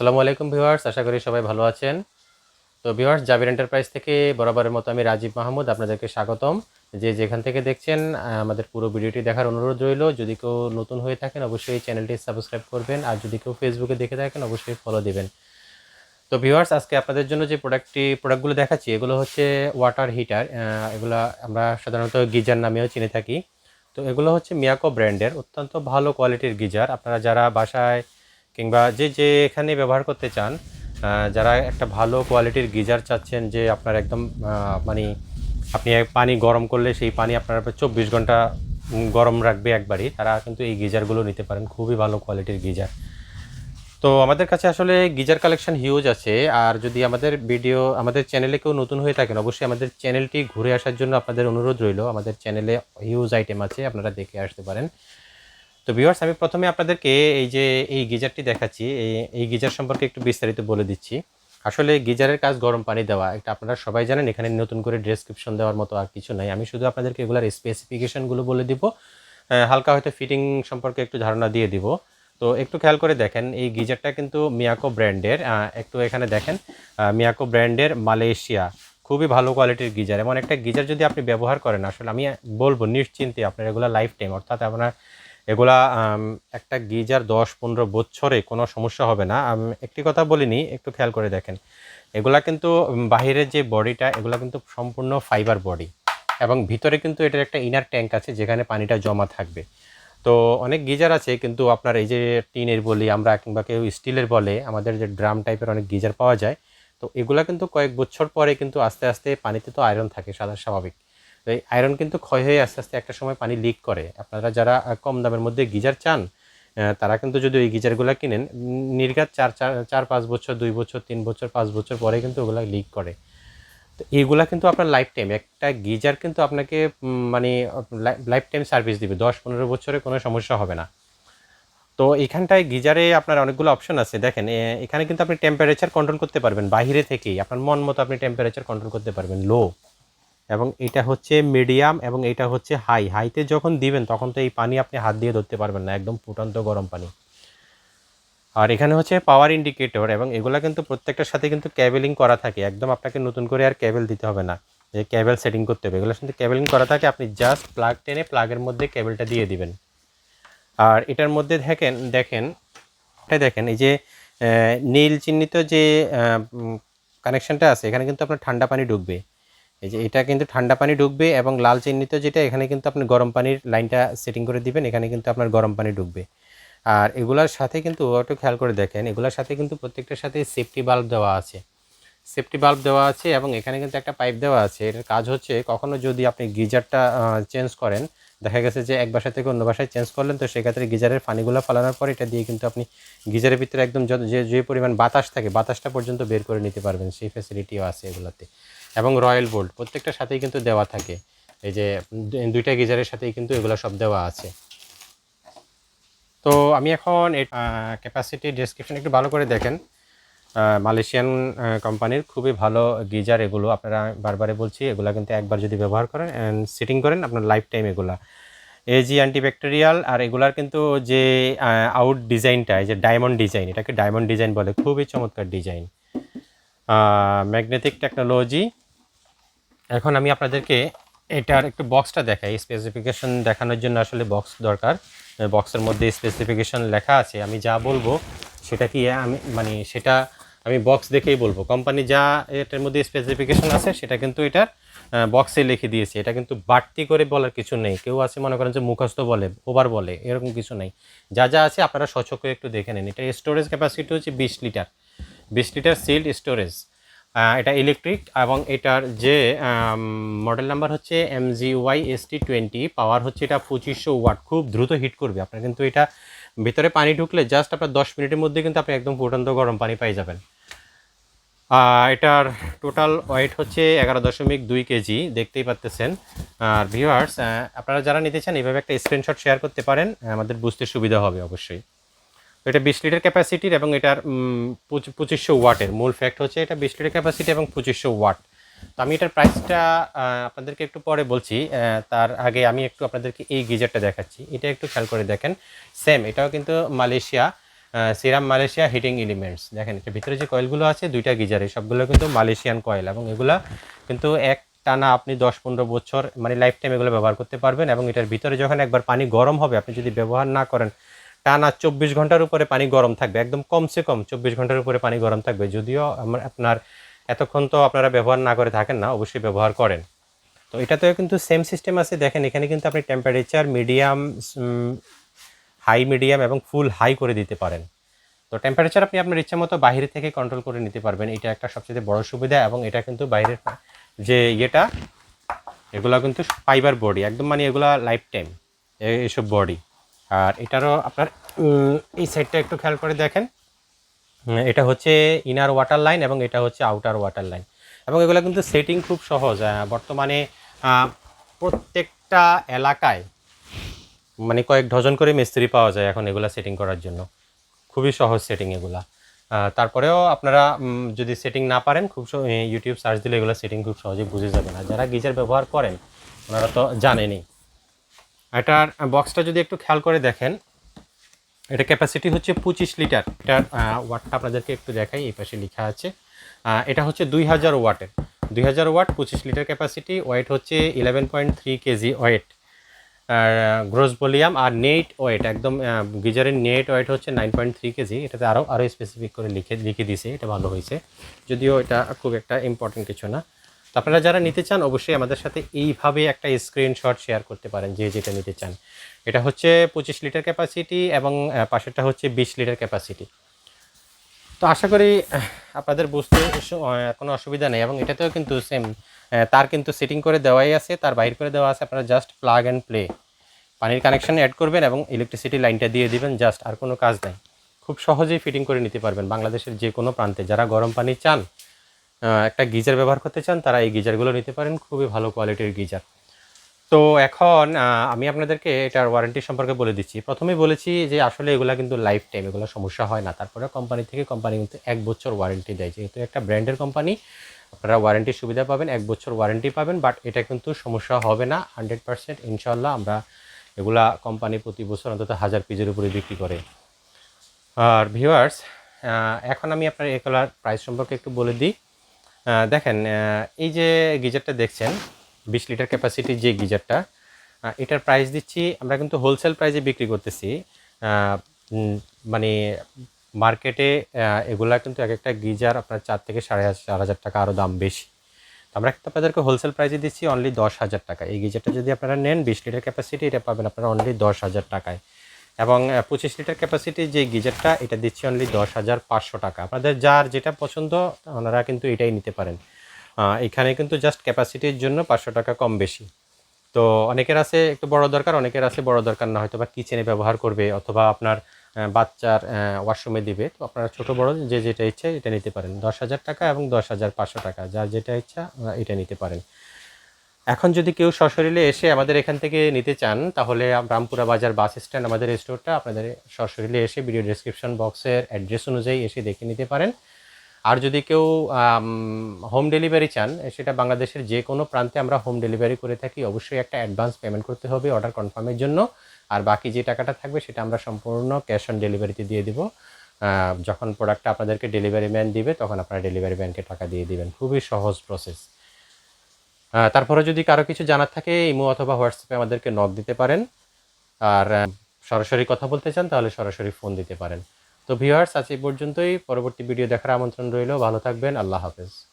আসসালামু আলাইকুম ভিউয়ার্স, আশা করি সবাই ভালো আছেন। তো ভিউয়ার্স, জাবির এন্টারপ্রাইজ থেকে বরাবরের মতো আমি রাজীব মাহমুদ আপনাদেরকে স্বাগতম। যে যেখান থেকে দেখছেন আমাদের পুরো ভিডিওটি দেখার অনুরোধ রইল। যদি কেউ নতুন হয়ে থাকেন, অবশ্যই চ্যানেলটি সাবস্ক্রাইব করবেন। আর যদি কেউ ফেসবুকে দেখে থাকেন, অবশ্যই ফলো দিবেন। তো ভিউয়ার্স, আজকে আপনাদের জন্য যে প্রোডাক্টটি, প্রোডাক্টগুলো দেখাচ্ছি, এগুলো হচ্ছে ওয়াটার হিটার এগুলো আমরা সাধারণত গিজার নামেও চিনে থাকি। তো এগুলো হচ্ছে মিয়াকো ব্র্যান্ডের, অত্যন্ত ভালো কোয়ালিটির গিজার। আপনারা যারা বাসায় কিংবা যে যে এখানে ব্যবহার করতে চান যারা একটা ভালো কোয়ালিটির গিজার চাচ্ছেন যে আপনার একদম মানে আপনি পানি গরম করলে সেই পানি আপনার চব্বিশ ঘণ্টা গরম রাখবে একবারই, তারা কিন্তু এই গিজারগুলো নিতে পারেন। খুবই ভালো কোয়ালিটির গিজার। তো আমাদের কাছে আসলে গিজার কালেকশন হিউজ আছে। আর যদি আমাদের ভিডিও আমাদের চ্যানেলে কেউ নতুন হয়ে থাকেন, অবশ্যই আমাদের চ্যানেলটি ঘুরে আসার জন্য আপনাদের অনুরোধ রইল। আমাদের চ্যানেলে হিউজ আইটেম আছে, আপনারা দেখে আসতে পারেন। তো ভিউয়ার্স আমি প্রথমে আপনাদেরকে এই যে, এই গিজারটি দেখাচ্ছি এই গিজার সম্পর্কে একটু বিস্তারিত বলে দিচ্ছি। আসলে গিজারের কাজ গরম পানি দেওয়া, এটা আপনারা সবাই জানেন, এখানে নতুন করে ডেসক্রিপশন দেওয়ার মতো আর কিছু নাই। আমি শুধু আপনাদেরকে এগুলার স্পেসিফিকেশনগুলো বলে দিব হালকা হয়তো ফিটিং সম্পর্কে একটু ধারণা দিয়ে দিব। তো একটু খেয়াল করে দেখেন, এই গিজারটা কিন্তু মিয়াকো ব্র্যান্ডের একটু এখানে দেখেন মিয়াকো ব্র্যান্ডের মালয়েশিয়া, খুবই ভালো কোয়ালিটির গিজার। এমন একটা গিজার যদি আপনি ব্যবহার করেন, আসলে আমি বলব নিশ্চিন্তে আপনার এগুলো লাইফ টাইম অর্থাৎ আপনার এগুলা একটা গিজার দশ পনেরো বছরে কোনো সমস্যা হবে না। আম, একটি কথা বলিনি একটু খেয়াল করে দেখেন। এগুলা কিন্তু বাহিরের যে বডিটা এগুলা কিন্তু সম্পূর্ণ ফাইবার বডি এবং ভিতরে কিন্তু এটার একটা ইনার ট্যাঙ্ক আছে যেখানে পানিটা জমা থাকবে। তো অনেক গিজার আছে কিন্তু আপনার এই যে টিনের বলি আমরা কিংবা কেউ স্টিলের বলে আমাদের যে ড্রাম টাইপের অনেক গিজার পাওয়া যায়। তো এগুলা কিন্তু কয়েক বছর পরে কিন্তু আস্তে আস্তে পানিতে তো আয়রন থাকে সাদা স্বাভাবিক। এই আয়রন কিন্তু ক্ষয় হয়ে আস্তে আস্তে একটা সময় পানি লিক করে। আপনারা যারা কম দামের মধ্যে গিজার চান তারা কিন্তু যদি ওই গিজারগুলো কিনেন, নির্ঘাত চার চার চার, পাঁচ বছর, দুই বছর, তিন বছর, পাঁচ বছর পরে কিন্তু ওগুলো লিক করে। তো এইগুলা কিন্তু আপনার লাইফ টাইম একটা গিজার কিন্তু আপনাকে মানে লাইফ টাইম সার্ভিস দিবে। দশ, পনেরো বছরে কোনো সমস্যা হবে না। তো এখানটায় গিজারে আপনার অনেকগুলো অপশন আছে। দেখেন এখানে কিন্তু আপনি টেম্পারেচার কন্ট্রোল করতে পারবেন। বাইরে থেকেই, আপনার মন মতো আপনি টেম্পারেচার কন্ট্রোল করতে পারবেন। লো এবং এটা হচ্ছে মিডিয়াম এবং এটা হচ্ছে হাই হাইতে যখন দিবেন, তখন তো এই পানি আপনি হাত দিয়ে ধরতে পারবেন না, একদম ফুটন্ত গরম পানি। আর এখানে হচ্ছে পাওয়ার ইন্ডিকেটর এবং এগুলো কিন্তু প্রত্যেকটার সাথে কিন্তু ক্যাবেলিং করা থাকে। একদম আপনাকে নতুন করে আর ক্যাবেল দিতে হবে না। যে ক্যাবেল সেটিং করতে হবে, এগুলোর সাথে ক্যাবেলিং করা থাকে, আপনি জাস্ট প্লাগ টেনে প্লাগের মধ্যে ক্যাবেলটা দিয়ে দিবেন। আর এটার মধ্যে দেখেন দেখেন, এটা দেখেন, এই যে নীল চিহ্নিত যে কানেকশানটা আছে, এখানে কিন্তু আপনার ঠান্ডা পানি ঢুকবে। এই যে এটা কিন্তু ঠান্ডা পানি ঢুকবে এবং লাল চিহ্নিত যেটা, এখানে কিন্তু আপনি গরম পানির লাইনটা সেটিং করে দিবেন, এখানে কিন্তু আপনার গরম পানি ঢুকবে। আর এগুলার সাথে কিন্তু একটু খেয়াল করে দেখেন, এগুলার সাথে কিন্তু প্রত্যেকটার সাথে সেফটি বাল্ব দেওয়া আছে। সেফটি বাল্ব দেওয়া আছে এবং এখানে কিন্তু একটা পাইপ দেওয়া আছে। এটার কাজ হচ্ছে কখনো যদি আপনি গিজারটা চেঞ্জ করেন, দেখা গেছে যে এক বাসা থেকে অন্য বাসায় চেঞ্জ করলেন, তো সেক্ষেত্রে গিজারের পানিগুলো ফালানোর পর এটা দিয়ে কিন্তু আপনি গিজারের ভিতরে একদম যে যে পরিমাণ বাতাস থাকে, বাতাসটা পর্যন্ত বের করে নিতে পারবেন। সেই ফ্যাসিলিটিও আছে এগুলোতে। এবং রয়্যাল বোল্ট প্রত্যেকটার সাথেই কিন্তু দেওয়া থাকে। এই যে দুইটা গিজারের সাথেই কিন্তু এগুলো সব দেওয়া আছে। তো আমি এখন ক্যাপাসিটি ডেসক্রিপশন একটু ভালো করে দেখেন। মালয়েশিয়ান কোম্পানির খুবই ভালো গিজার এগুলো আপনারা বারবারে বলছি, এগুলা কিন্তু একবার যদি ব্যবহার করেন অ্যান্ড সিটিং করেন, আপনার লাইফ টাইম এগুলা এজি অ্যান্টিব্যাকটেরিয়াল আর এগুলার কিন্তু যে আউট ডিজাইনটা এই যে ডায়মন্ড ডিজাইন এটাকে ডায়মন্ড ডিজাইন বলে, খুবই চমৎকার ডিজাইন ম্যাগনেটিক টেকনোলজি এখন আমি আপনাদেরকে এটার একটু বক্সটা দেখাই। স্পেসিফিকেশন দেখানোর জন্য আসলে বক্স দরকার। বক্সের মধ্যে স্পেসিফিকেশন লেখা আছে। আমি যা বলব সেটা কি আমি মানে সেটা আমি বক্স দেখেই বলব। কোম্পানি যা এটার মধ্যে স্পেসিফিকেশন আছে সেটা কিন্তু এটার বক্সে লিখে দিয়েছে। এটা কিন্তু বাড়তি করে বলার কিছু নেই। কেউ আছে মনে করেন যে মুখস্থ বলে, ওভার বলে, এরকম কিছু নেই। যা যা আছে আপনারা সচক্ষে একটু দেখে নিন। এটা স্টোরেজ ক্যাপাসিটি হচ্ছে বিশ লিটার বিশ লিটার সিল্ড স্টোরেজ এটা ইলেকট্রিক এবং এটার যে মডেল নাম্বার হচ্ছে M G Y S T twenty power হচ্ছে এটা পঁচিশশো ওয়াট খুব দ্রুত হিট করবে। আপনার কিন্তু এটা ভিতরে পানি ঢুকলে জাস্ট আপনার দশ মিনিটের মধ্যে কিন্তু আপনি একদম ফুটন্ত গরম পানি পাই যাবেন। এটার টোটাল ওয়েট হচ্ছে এগারো দশমিক দুই কেজি, দেখতেই পাচ্তেছেন। আর ভিউয়ার্স আপনারা যারা নিতে চান, এইভাবে একটা স্ক্রিনশট শেয়ার করতে পারেন, আমাদের বুঝতে সুবিধা হবে অবশ্যই। এটা বিশ লিটার ক্যাপাসিটির এবং এটার পঁচিশশো ওয়াটের মূল ফ্যাক্ট হচ্ছে এটা বিশ লিটার ক্যাপাসিটি এবং পঁচিশশো ওয়াট তো আমি এটার প্রাইসটা আপনাদেরকে একটু পরে বলছি তার আগে আমি একটু আপনাদেরকে এই গিজারটা দেখাচ্ছি। এটা একটু খেয়াল করে দেখেন। সেম এটাও কিন্তু Malaysia serum Malaysia heating elements দেখেন, এটার ভিতরে যে কয়েলগুলো আছে, দুইটা গিজার। এই সবগুলো কিন্তু মালয়েশিয়ান কয়েল এবং এগুলো কিন্তু এক টানা আপনি দশ পনেরো বছর মানে লাইফ টাইম এগুলো ব্যবহার করতে পারবেন এবং এটার ভিতরে যখন একবার পানি গরম হবে, আপনি যদি ব্যবহার না করেন টানা চব্বিশ ঘণ্টার উপরে পানি গরম থাকবে, একদম কমসে কম চব্বিশ ঘণ্টার উপরে পানি গরম থাকবে। যদিও আমার আপনার এতক্ষণ তো আপনারা ব্যবহার না করে থাকেন না, অবশ্যই ব্যবহার করেন। তো এটাতেও কিন্তু সেম সিস্টেম আছে, দেখেন এখানে কিন্তু আপনি টেম্পারেচার মিডিয়াম হাই মিডিয়াম এবং ফুল হাই করে দিতে পারেন। তো টেম্পারেচার আপনি আপনার ইচ্ছা মতো বাইরে থেকে কন্ট্রোল করে নিতে পারবেন, এটা একটা সবচেয়ে বড় সুবিধা এবং এটা কিন্তু বাইরের যে ইয়েটা, এগুলা কিন্তু ফাইবার বডি একদম মানে এগুলা লাইফ টাইম এইসব বডি আর এটারও আপনার এই সাইডটা একটু খেয়াল করে দেখেন। এটা হচ্ছে ইনার ওয়াটার লাইন এবং এটা হচ্ছে আউটার ওয়াটার লাইন এবং এগুলো কিন্তু সেটিং খুব সহজ বর্তমানে প্রত্যেকটা এলাকায় মানে কয়েক ডজন করে মিস্ত্রি পাওয়া যায় এখন এগুলা সেটিং করার জন্য। খুবই সহজ সেটিং এগুলা। তারপরেও আপনারা যদি সেটিং না পারেন, খুব ইউটিউব সার্চ দিলে এগুলো সেটিং খুব সহজে বুঝে যাবেন। আর যারা গিজার ব্যবহার করেন, ওনারা তো জানেনই। এটার বক্সটা যদি একটু খেয়াল করে দেখেন, এটা ক্যাপাসিটি হচ্ছে পঁচিশ লিটার। এটার ওয়াটটা আপনাদেরকে একটু দেখাই, এই পাশে লেখা আছে। এটা হচ্ছে দুই হাজার ওয়াটের। দুই হাজার ওয়াট, পঁচিশ লিটার ক্যাপাসিটি ওয়েট হচ্ছে eleven point three KG weight আর গ্রোস ভলিউম আর নেট ওয়েট একদম গিজারের নেট ওয়েট হচ্ছে নাইন পয়েন্ট থ্রি কেজি এটাতে আরও আরও স্পেসিফিক করে লিখে লিখে দিয়েছে, এটা ভালো হয়েছে। যদিও এটা খুব একটা ইম্পর্টেন্ট কিছু না। আপনারা যারা নিতে চান, অবশ্যই আমাদের সাথে এইভাবে একটা স্ক্রিনশট শেয়ার করতে পারেন যে যেটা নিতে চান। এটা হচ্ছে পঁচিশ লিটার ক্যাপাসিটি এবং পাশেরটা হচ্ছে বিশ লিটার ক্যাপাসিটি তো আশা করি আপনাদের বুঝতে কোনো অসুবিধা নেই এবং এটাতেও কিন্তু সেম তার কিন্তু সেটিং করে দেওয়াই আছে, তার বাইর করে দেওয়া আছে। আপনারা জাস্ট প্লাগ অ্যান্ড প্লে পানির কানেকশান অ্যাড করবেন এবং ইলেকট্রিসিটি লাইনটা দিয়ে দিবেন জাস্ট আর কোনো কাজ নাই। খুব সহজেই ফিটিং করে নিতে পারবেন বাংলাদেশের যে কোনো প্রান্তে। যারা গরম পানি চান একটা গিজার ব্যবহার করতে চান, তারা এই গিজারগুলো নিতে পারেন। খুবই ভালো কোয়ালিটির গিজার। তো এখন আমি আপনাদেরকে এটার ওয়ারেন্টি সম্পর্কে বলে দিচ্ছি। প্রথমেই বলেছি যে আসলে এগুলো কিন্তু লাইফ টাইম এগুলো সমস্যা হয় না। তারপরে কোম্পানি থেকে কোম্পানি কিন্তু এক বছর ওয়ারেন্টি দেয়। যেহেতু একটা ব্র্যান্ডের কোম্পানি আপনারা ওয়ারেন্টির সুবিধা পাবেন, এক বছর ওয়ারেন্টি পাবেন বাট এটা কিন্তু সমস্যা হবে না। হান্ড্রেড পার্সেন্ট ইনশাল্লাহ আমরা এগুলা কোম্পানি প্রতি বছর অন্তত হাজার পিজের উপরে বিক্রি করে। আর ভিউয়ার্স এখন আমি আপনার এগুলার প্রাইস সম্পর্কে একটু বলে দিই। দেখেন এই যে গিজারটা দেখছেন, বিশ লিটার ক্যাপাসিটির যে গিজারটা এটার প্রাইস দিচ্ছি, আমরা কিন্তু হোলসেল প্রাইসে বিক্রি করতেছি। মানে মার্কেটে এগুলা কিন্তু এক একটা গিজার আপনার চার থেকে সাড়ে চার হাজার টাকা আরও দাম বেশি। তো আমরা কিন্তু আপনাদেরকে হোলসেল প্রাইসে দিচ্ছি অনলি দশ হাজার টাকা এই গিজারটা যদি আপনারা নেন, বিশ লিটার ক্যাপাসিটি এটা পাবেন আপনারা অনলি দশ হাজার টাকায়। এবং পঁচিশ লিটার ক্যাপাসিটি যে গিজারটা, এটা দিচ্ছি অনলি দশ হাজার পাঁচশো টাকা। আপনাদের যার যেটা পছন্দ, ওনারা কিন্তু এটাই নিতে পারেন। এখানে কিন্তু জাস্ট ক্যাপাসিটির জন্য পাঁচশো টাকা কম বেশি। তো অনেকের আছে একটু বড় দরকার, অনেকের আছে বড় দরকার না হয়তো বা কিচেনে ব্যবহার করবে অথবা আপনার বাচ্চার ওয়াশরুমে দিবে। তো আপনারা ছোট, বড় যে যেটা ইচ্ছে এটা নিতে পারেন। দশ হাজার টাকা এবং দশ হাজার পাঁচশো টাকা। যার যেটা ইচ্ছা এটা নিতে পারেন। এখন যদি কেউ সশরীরে এসে আমাদের এখান থেকে নিতে চান, তাহলে রামপুরা বাজার বাস স্ট্যান্ড, আমাদের স্টোরটা আপনাদের সশরীরে এসে ভিডিও ডেসক্রিপশন বক্সের অ্যাড্রেস অনুযায়ী এসে দেখে নিতে পারেন। আর যদি কেউ হোম ডেলিভারি চান, সেটা বাংলাদেশের যে কোনো প্রান্তে আমরা হোম ডেলিভারি করে থাকি, অবশ্যই একটা অ্যাডভান্স পেমেন্ট করতে হবে অর্ডার কনফার্মের জন্য। আর বাকি যে টাকাটা থাকবে, সেটা আমরা সম্পূর্ণ ক্যাশ অন ডেলিভারিতে দিয়ে দিব। যখন প্রোডাক্টটা আপনাদেরকে ডেলিভারি ম্যান দিবে, তখন আপনারা ডেলিভারি ম্যানকে টাকা দিয়ে দিবেন। খুবই সহজ প্রসেস তারপরে যদি কারও কিছু জানার থাকে, ইমো অথবা হোয়াটসঅ্যাপে আমাদেরকে নক দিতে পারেন। আর সরাসরি কথা বলতে চান, তাহলে সরাসরি ফোন দিতে পারেন। তো ভিউয়ার্স আজ এই পর্যন্তই। পরবর্তী ভিডিও দেখার আমন্ত্রণ রইল। ভালো থাকবেন। আল্লাহ হাফেজ।